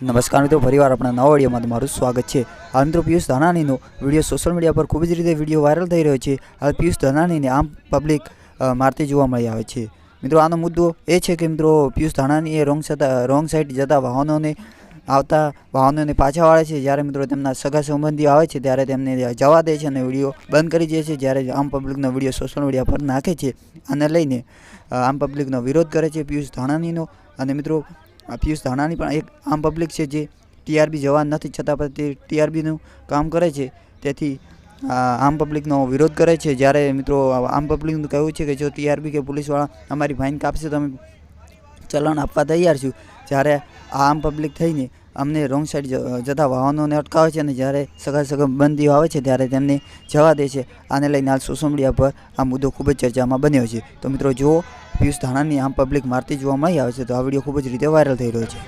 નમસ્કાર મિત્રો, ફરીવાર આપણા નવા વિડીયોમાં તમારું સ્વાગત છે. હાલ મિત્રો, પિયુષ ધાનાણીનો વીડિયો સોશિયલ મીડિયા પર ખૂબ જ રીતે વીડિયો વાયરલ થઈ રહ્યો છે. હાલ પિયુષ ધાનાણીને આમ પબ્લિક મારતી જોવા મળી આવે છે. મિત્રો, આનો મુદ્દો એ છે કે મિત્રો, પિયુષ ધાનાણીએ રોંગ રોંગ સાઈડ જતા વાહનોને આવતા વાહનોને પાછા વાળે છે. જ્યારે મિત્રો તેમના સગા સંબંધીઓ આવે છે, ત્યારે તેમને જવા દે છે અને વીડિયો બંધ કરી દે છે. જ્યારે આમ પબ્લિકનો વીડિયો સોશિયલ મીડિયા પર નાખે છે. આને લઈને આમ પબ્લિકનો વિરોધ કરે છે પિયુષ ધાણાનીનો અને મિત્રો પિયુષ ધાણાની પણ એક આમ પબ્લિક છે જે ટીઆરબી જવાન નથી, છતાં પણ તે ટીઆરબીનું કામ કરે છે. તેથી આમ પબ્લિકનો વિરોધ કરે છે. જ્યારે મિત્રો આમ પબ્લિકનું કહેવું છે કે જો ટીઆરબી કે પોલીસવાળા અમારી ફાઇન કાપશે, તો અમે ચલણ આપવા તૈયાર છું. જ્યારે આ આમ પબ્લિક થઈને અમને રોંગ સાઈડ જતા વાહનોને અટકાવે છે અને જ્યારે સગા સગબંધીઓ આવે છે, ત્યારે તેમને જવા દે છે. આને લઈને હાલ સોશિયલ મીડિયા પર આ મુદ્દો ખૂબ જ ચર્ચામાં બન્યો છે. તો મિત્રો, જુઓ પિયુષ ધાણાની આમ પબ્લિક મારતી જોવા મળી આવે છે. તો આ વીડિયો ખૂબ જ રીતે વાયરલ થઈ રહ્યો છે.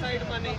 સાઈડમાં નહીં